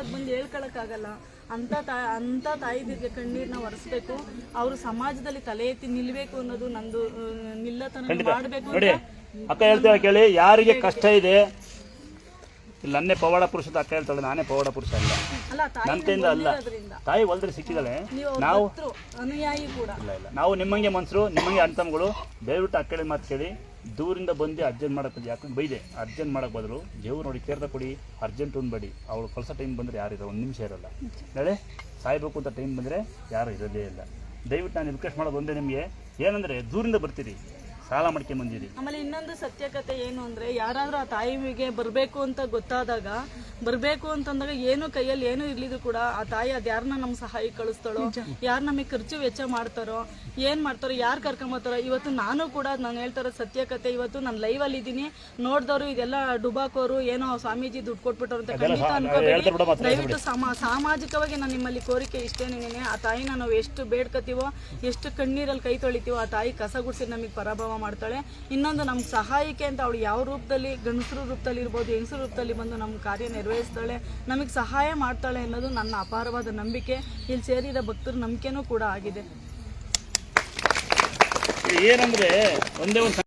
ಅದು ಬಂದು ಹೇಳ್ಕೊಳಕ್ಕಾಗಲ್ಲ. ಅಂತ ತಾ ಅಂತ ತಾಯಿದಿರಿಗೆ ಕಣ್ಣೀರನ್ನ ಒರೆಸ್ಬೇಕು. ಅವರು ಸಮಾಜದಲ್ಲಿ ತಲೆ ಎತ್ತಿ ನಿಲ್ಬೇಕು ಅನ್ನೋದು ನಂದು ನಿಲ್ಲತನ ಮಾಡಬೇಕು ಅಕ್ಕ ಹೇಳ್ತಾಳೆ ಕೇಳಿ ಯಾರಿಗೆ ಕಷ್ಟ ಇದೆ ಇಲ್ಲಿ ನನ್ನೇ ಪವಾಡ ಪುರುಷ ಅಕ್ಕ ಹೇಳ್ತಾಳೆ ನಾನೇ ಪವಾಡ ಪುರುಷ ಅಲ್ಲ. ನನ್ನ ಕೈಯಿಂದ ಅಲ್ಲ. ತಾಯಿ ಹೊಲ್ದ್ರೆ ಸಿಕ್ಕಿದಾಳೆ. ನಾವು ಇಲ್ಲ ಇಲ್ಲ. ನಾವು ನಿಮ್ಮಂಗೆ ಮನ್ಸರು ನಿಮ್ಮಂಗೆ ಅಣ್ತಮ್ಗಳು ದಯವಿಟ್ಟು ಅಕ್ಕಳಿ ಮಾತು ಕೇಳಿ ದೂರಿಂದ ಬಂದು ಅರ್ಜೆಂಟ್ ಮಾಡಕ್ಕೆ ಯಾಕೆ ಬೈದೆ ಅರ್ಜೆಂಟ್ ಮಾಡಕ್ಕೆ ಬದಲು ಜೇವು ನೋಡಿ ಕೇರ್ದ ಕೊಡಿ ಅರ್ಜೆಂಟ್ ಉಣ್ಬೇಡಿ. ಅವಳು ಕಳ್ಸೋ ಟೈಮ್ ಬಂದರೆ ಯಾರು ಒಂದು ನಿಮಿಷ ಇರಲ್ಲ. ನಾಳೆ ಸಾಯ್ಬೇಕು ಅಂತ ಟೈಮ್ ಬಂದರೆ ಯಾರು ಇರೋದೇ ಇಲ್ಲ. ದಯವಿಟ್ಟು ನಾನು ರಿಕ್ವೆಸ್ಟ್ ಮಾಡೋದು ಒಂದೇ ನಿಮಗೆ. ಏನಂದರೆ ದೂರಿಂದ ಬರ್ತೀರಿ. ಸಾಲ ಮಾಡ್ಕೊಂಡು ಬಂದಿರಿ. ಆಮೇಲೆ ಇನ್ನೊಂದು ಸತ್ಯಕತೆ ಏನು ಅಂದ್ರೆ ಯಾರಾದ್ರೂ ಆ ತಾಯಿಗೆ ಬರಬೇಕು ಅಂತ ಗೊತ್ತಾದಾಗ ಬರಬೇಕು ಅಂತಂದಾಗ ಏನು ಕೈಯಲ್ಲಿ ಏನು ಇರ್ಲಿದ್ರು ಕೂಡ ಆ ತಾಯಿ ಅದ್ ಯಾರನ್ನ ನಮ್ಮ ಸಹಾಯ ಕಳಿಸ್ತಾಳೋ ಯಾರು ನಮಗೆ ಖರ್ಚು ವೆಚ್ಚ ಮಾಡ್ತಾರೋ ಏನ್ ಮಾಡ್ತಾರೋ ಯಾರು ಕರ್ಕೊಂಬರ್ತಾರೋ ಇವತ್ತು ನಾನು ಕೂಡ ನಾನು ಹೇಳ್ತಾರೋ ಸತ್ಯಕತೆ ಇವತ್ತು ನಾನು ಲೈವ್ ಅಲ್ಲಿ ಇದ್ದೀನಿ. ನೋಡಿದವರು ಇದೆಲ್ಲ ಡುಬಾಕೋರು ಏನೋ ಸ್ವಾಮೀಜಿ ದುಡ್ಡು ಕೊಟ್ಬಿಟ್ಟರು ಅಂತ ಖಂಡಿತ ಅನ್ಕೋಬೇಡಿ. ದಯವಿಟ್ಟು ಸಮ ಸಾಮಾಜಿಕವಾಗಿ ನಾನು ನಿಮ್ಮಲ್ಲಿ ಕೋರಿಕೆ ಇಷ್ಟೇನೇನೆ ಆ ತಾಯಿನ ನಾವು ಎಷ್ಟು ಬೇಡ್ಕತೀವೋ ಎಷ್ಟು ಕಣ್ಣೀರಲ್ಲಿ ಕೈ ತೊಳಿತೀವೋ ಆ ತಾಯಿ ಕಸ ಗುಡಿಸಿ ನಮಗೆ ಪರಾಭವ ಮಾಡ್ತಾಳೆ. ಇನ್ನೊಂದು ನಮ್ಗೆ ಸಹಾಯಕ್ಕೆ ಅಂತ ಅವಳು ಯಾವ ರೂಪದಲ್ಲಿ, ಗಂಡಸರು ರೂಪದಲ್ಲಿ ಇರ್ಬೋದು, ಹೆಂಗಸರು ರೂಪದಲ್ಲಿ ಬಂದು ನಮ್ಮ ಕಾರ್ಯ ನಿರ್ವಹಿಸ್ತಾಳೆ ನಮಗೆ ಸಹಾಯ ಮಾಡ್ತಾಳೆ ಅನ್ನೋದು ನನ್ನ ಅಪಾರವಾದ ನಂಬಿಕೆ. ಇಲ್ಲಿ ಸೇರಿದ ಭಕ್ತರ ನಂಬಿಕೆನೂ ಕೂಡ ಆಗಿದೆ. ಏನಂದರೆ ಒಂದೇ ಒಂದು